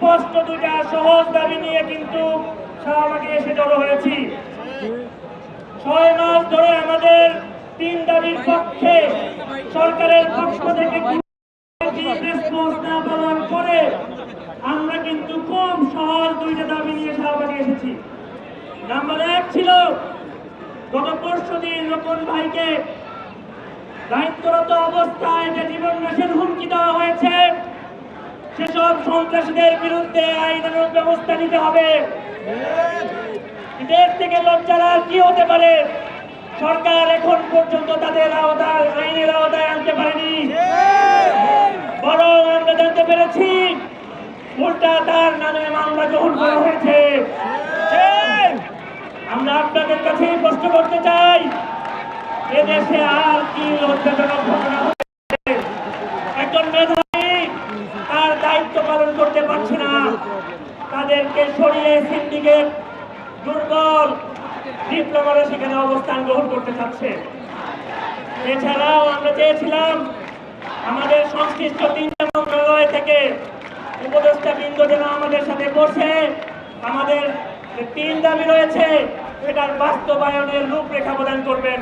স্পষ্ট দুটা সহজ দাবি নিয়ে কিন্তু শাহবাগে এসে জড়ো হয়েছি। ছয় মাস ধরে আমাদের তিন দাবির পক্ষে সরকারের পক্ষ থেকে আমরা কিন্তু খুব সহজ দুইটা দাবি নিয়ে শাহবাগে এসেছি। নাম্বার এক ছিল, গত পরশু দিন রতন ভাইকে দায়িত্বরত অবস্থায় সেসব সন্ত্রাসীদের বিরুদ্ধে আইনানুগ ব্যবস্থা নিতে হবে। এদের থেকে লজ্জার কি হতে পারে? সরকার এখন পর্যন্ত তাদের আওতায়, আইনের আওতায় আনতে পারেনি। বরং আমরা জানতে পেরেছি, উল্টা তার নামে মামলা গ্রহণ করা হয়েছে। আমরা আপনাদের কাছে প্রশ্ন করতে চাই, এদেশে আর কি লজ্জাজনক পালন করতে পারছে না। তাদেরকে সরিয়ে সিন্ডিকেট দুর্বল ডিপ্লোমারা সেখানে অবস্থান গ্রহণ করতে চাচ্ছে। এছাড়াও আমরা চেয়েছিলাম আমাদের সংশ্লিষ্ট তিনটা মন্ত্রণালয় থেকে উপদেষ্টা বৃন্দ যেন আমাদের সাথে বসে আমাদের তিন দাবি রয়েছে, সেটার বাস্তবায়নের রূপরেখা প্রদান করবেন।